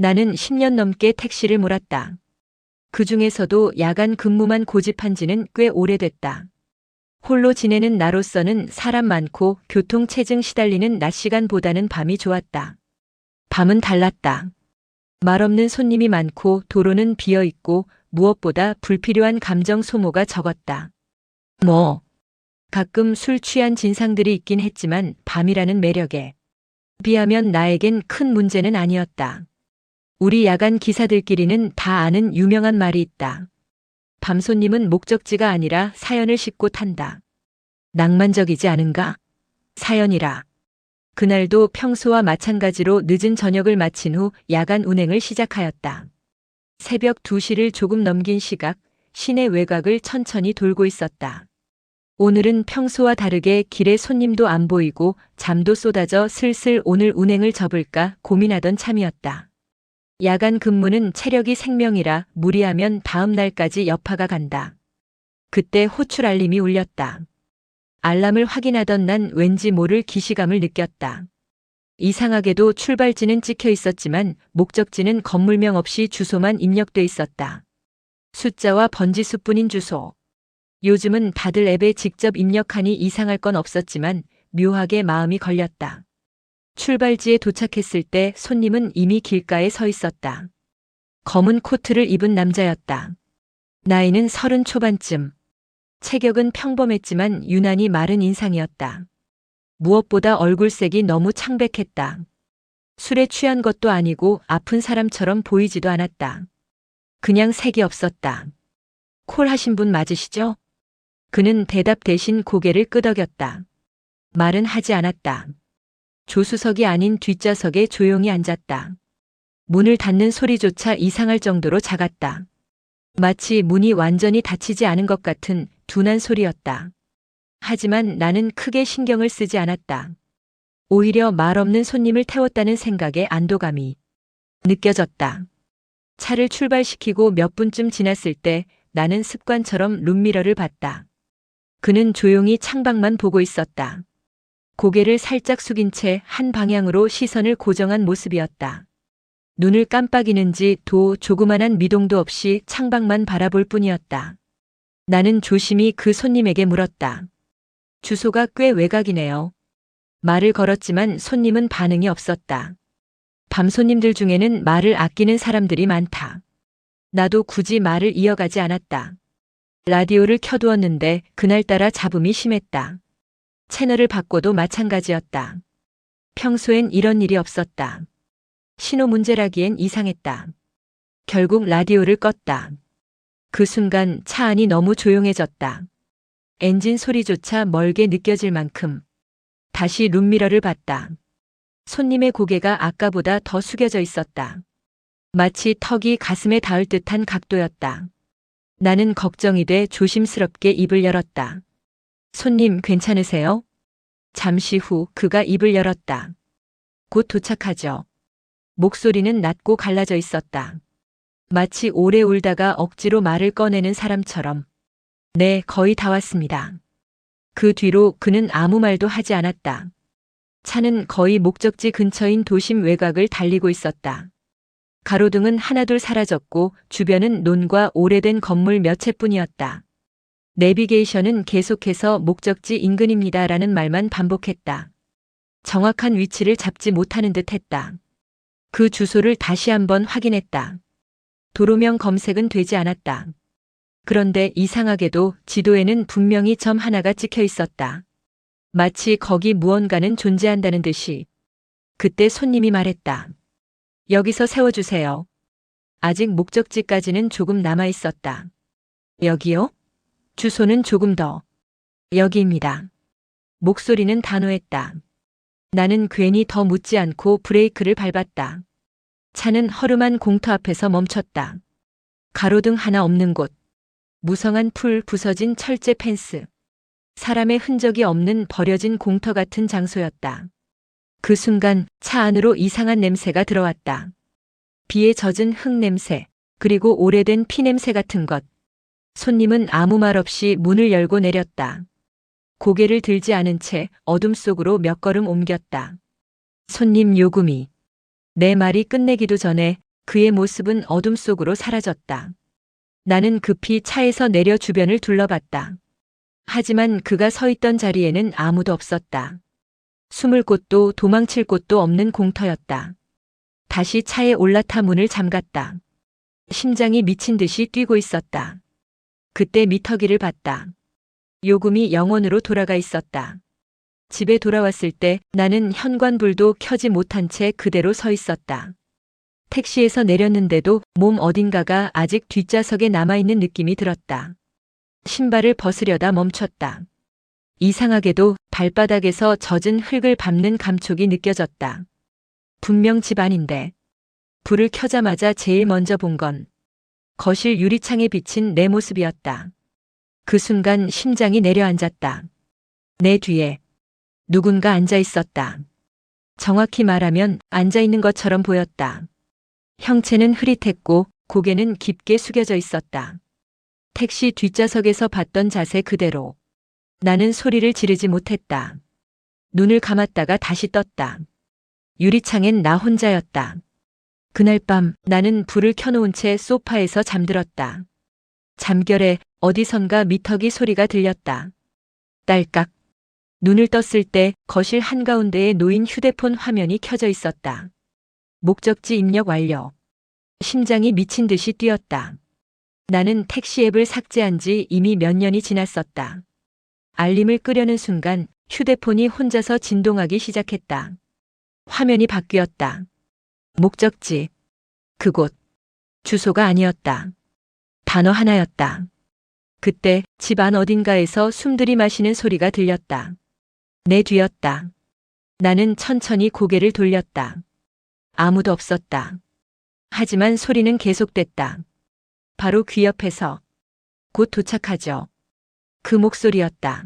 나는 10년 넘게 택시를 몰았다. 그 중에서도 야간 근무만 고집한 지는 꽤 오래됐다. 홀로 지내는 나로서는 사람 많고 교통체증 시달리는 낮 시간보다는 밤이 좋았다. 밤은 달랐다. 말없는 손님이 많고 도로는 비어 있고 무엇보다 불필요한 감정 소모가 적었다. 뭐, 가끔 술 취한 진상들이 있긴 했지만 밤이라는 매력에 비하면 나에겐 큰 문제는 아니었다. 우리 야간 기사들끼리는 다 아는 유명한 말이 있다. 밤손님은 목적지가 아니라 사연을 싣고 탄다. 낭만적이지 않은가? 사연이라. 그날도 평소와 마찬가지로 늦은 저녁을 마친 후 야간 운행을 시작하였다. 새벽 2시를 조금 넘긴 시각, 시내 외곽을 천천히 돌고 있었다. 오늘은 평소와 다르게 길에 손님도 안 보이고 잠도 쏟아져 슬슬 오늘 운행을 접을까 고민하던 참이었다. 야간 근무는 체력이 생명이라 무리하면 다음 날까지 여파가 간다. 그때 호출 알림이 울렸다. 알람을 확인하던 난 왠지 모를 기시감을 느꼈다. 이상하게도 출발지는 찍혀 있었지만 목적지는 건물명 없이 주소만 입력돼 있었다. 숫자와 번지수뿐인 주소. 요즘은 다들 앱에 직접 입력하니 이상할 건 없었지만 묘하게 마음이 걸렸다. 출발지에 도착했을 때 손님은 이미 길가에 서 있었다. 검은 코트를 입은 남자였다. 나이는 서른 초반쯤. 체격은 평범했지만 유난히 마른 인상이었다. 무엇보다 얼굴색이 너무 창백했다. 술에 취한 것도 아니고 아픈 사람처럼 보이지도 않았다. 그냥 색이 없었다. 콜 하신 분 맞으시죠? 그는 대답 대신 고개를 끄덕였다. 말은 하지 않았다. 조수석이 아닌 뒷좌석에 조용히 앉았다. 문을 닫는 소리조차 이상할 정도로 작았다. 마치 문이 완전히 닫히지 않은 것 같은 둔한 소리였다. 하지만 나는 크게 신경을 쓰지 않았다. 오히려 말 없는 손님을 태웠다는 생각에 안도감이 느껴졌다. 차를 출발시키고 몇 분쯤 지났을 때 나는 습관처럼 룸미러를 봤다. 그는 조용히 창밖만 보고 있었다. 고개를 살짝 숙인 채 한 방향으로 시선을 고정한 모습이었다. 눈을 깜빡이는지 도 조그만한 미동도 없이 창밖만 바라볼 뿐이었다. 나는 조심히 그 손님에게 물었다. 주소가 꽤 외곽이네요. 말을 걸었지만 손님은 반응이 없었다. 밤 손님들 중에는 말을 아끼는 사람들이 많다. 나도 굳이 말을 이어가지 않았다. 라디오를 켜두었는데 그날따라 잡음이 심했다. 채널을 바꿔도 마찬가지였다. 평소엔 이런 일이 없었다. 신호 문제라기엔 이상했다. 결국 라디오를 껐다. 그 순간 차 안이 너무 조용해졌다. 엔진 소리조차 멀게 느껴질 만큼. 다시 룸미러를 봤다. 손님의 고개가 아까보다 더 숙여져 있었다. 마치 턱이 가슴에 닿을 듯한 각도였다. 나는 걱정이 돼 조심스럽게 입을 열었다. 손님 괜찮으세요? 잠시 후 그가 입을 열었다. 곧 도착하죠. 목소리는 낮고 갈라져 있었다. 마치 오래 울다가 억지로 말을 꺼내는 사람처럼. 네, 거의 다 왔습니다. 그 뒤로 그는 아무 말도 하지 않았다. 차는 거의 목적지 근처인 도심 외곽을 달리고 있었다. 가로등은 하나둘 사라졌고 주변은 논과 오래된 건물 몇 채뿐이었다. 내비게이션은 계속해서 목적지 인근입니다 라는 말만 반복했다. 정확한 위치를 잡지 못하는 듯 했다. 그 주소를 다시 한번 확인했다. 도로명 검색은 되지 않았다. 그런데 이상하게도 지도에는 분명히 점 하나가 찍혀 있었다. 마치 거기 무언가는 존재한다는 듯이. 그때 손님이 말했다. 여기서 세워주세요. 아직 목적지까지는 조금 남아 있었다. 여기요? 주소는 조금 더. 여기입니다. 목소리는 단호했다. 나는 괜히 더 묻지 않고 브레이크를 밟았다. 차는 허름한 공터 앞에서 멈췄다. 가로등 하나 없는 곳. 무성한 풀 부서진 철제 펜스. 사람의 흔적이 없는 버려진 공터 같은 장소였다. 그 순간 차 안으로 이상한 냄새가 들어왔다. 비에 젖은 흙 냄새, 그리고 오래된 피 냄새 같은 것. 손님은 아무 말 없이 문을 열고 내렸다. 고개를 들지 않은 채 어둠 속으로 몇 걸음 옮겼다. 손님 요금이. 내 말이 끝내기도 전에 그의 모습은 어둠 속으로 사라졌다. 나는 급히 차에서 내려 주변을 둘러봤다. 하지만 그가 서 있던 자리에는 아무도 없었다. 숨을 곳도 도망칠 곳도 없는 공터였다. 다시 차에 올라타 문을 잠갔다. 심장이 미친 듯이 뛰고 있었다. 그때 미터기를 봤다. 요금이 영원으로 돌아가 있었다. 집에 돌아왔을 때 나는 현관불도 켜지 못한 채 그대로 서 있었다. 택시에서 내렸는데도 몸 어딘가가 아직 뒷좌석에 남아있는 느낌이 들었다. 신발을 벗으려다 멈췄다. 이상하게도 발바닥에서 젖은 흙을 밟는 감촉이 느껴졌다. 분명 집 안인데. 불을 켜자마자 제일 먼저 본 건 거실 유리창에 비친 내 모습이었다. 그 순간 심장이 내려앉았다. 내 뒤에 누군가 앉아 있었다. 정확히 말하면 앉아 있는 것처럼 보였다. 형체는 흐릿했고 고개는 깊게 숙여져 있었다. 택시 뒷좌석에서 봤던 자세 그대로. 나는 소리를 지르지 못했다. 눈을 감았다가 다시 떴다. 유리창엔 나 혼자였다. 그날 밤 나는 불을 켜놓은 채 소파에서 잠들었다. 잠결에 어디선가 미터기 소리가 들렸다. 딸깍. 눈을 떴을 때 거실 한가운데에 놓인 휴대폰 화면이 켜져 있었다. 목적지 입력 완료. 심장이 미친 듯이 뛰었다. 나는 택시 앱을 삭제한 지 이미 몇 년이 지났었다. 알림을 끄려는 순간 휴대폰이 혼자서 진동하기 시작했다. 화면이 바뀌었다. 목적지. 그곳. 주소가 아니었다. 단어 하나였다. 그때 집안 어딘가에서 숨들이 마시는 소리가 들렸다. 내 뒤였다. 나는 천천히 고개를 돌렸다. 아무도 없었다. 하지만 소리는 계속됐다. 바로 귀 옆에서. 곧 도착하죠. 그 목소리였다.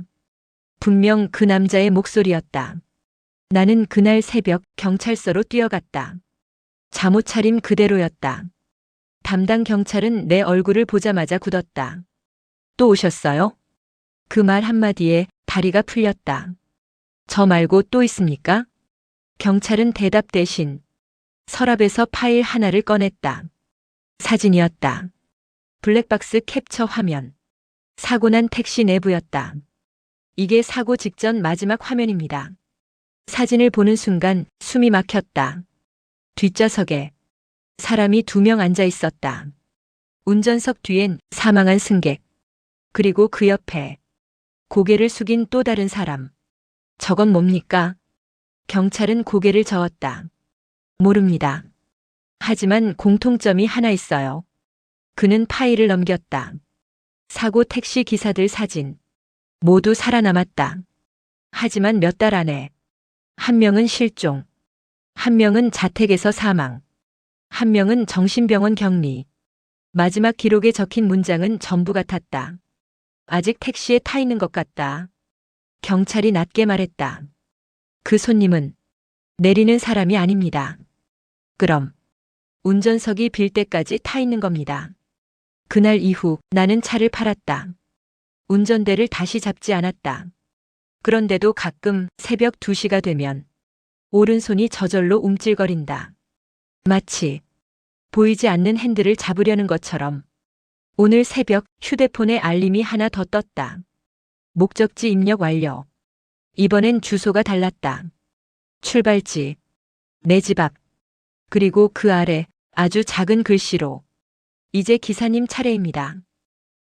분명 그 남자의 목소리였다. 나는 그날 새벽 경찰서로 뛰어갔다. 잠옷 차림 그대로였다. 담당 경찰은 내 얼굴을 보자마자 굳었다. 또 오셨어요? 그 말 한마디에 다리가 풀렸다. 저 말고 또 있습니까? 경찰은 대답 대신 서랍에서 파일 하나를 꺼냈다. 사진이었다. 블랙박스 캡처 화면. 사고 난 택시 내부였다. 이게 사고 직전 마지막 화면입니다. 사진을 보는 순간 숨이 막혔다. 뒷좌석에 사람이 두 명 앉아 있었다. 운전석 뒤엔 사망한 승객. 그리고 그 옆에 고개를 숙인 또 다른 사람. 저건 뭡니까? 경찰은 고개를 저었다. 모릅니다. 하지만 공통점이 하나 있어요. 그는 파일을 넘겼다. 사고 택시 기사들 사진. 모두 살아남았다. 하지만 몇 달 안에 한 명은 실종, 한 명은 자택에서 사망, 한 명은 정신병원 격리. 마지막 기록에 적힌 문장은 전부 같았다. 아직 택시에 타 있는 것 같다. 경찰이 낮게 말했다. 그 손님은 내리는 사람이 아닙니다. 그럼 운전석이 빌 때까지 타 있는 겁니다. 그날 이후 나는 차를 팔았다. 운전대를 다시 잡지 않았다. 그런데도 가끔 새벽 2시가 되면 오른손이 저절로 움찔거린다. 마치 보이지 않는 핸들을 잡으려는 것처럼 오늘 새벽 휴대폰에 알림이 하나 더 떴다. 목적지 입력 완료. 이번엔 주소가 달랐다. 출발지. 내 집 앞. 그리고 그 아래 아주 작은 글씨로 이제 기사님 차례입니다.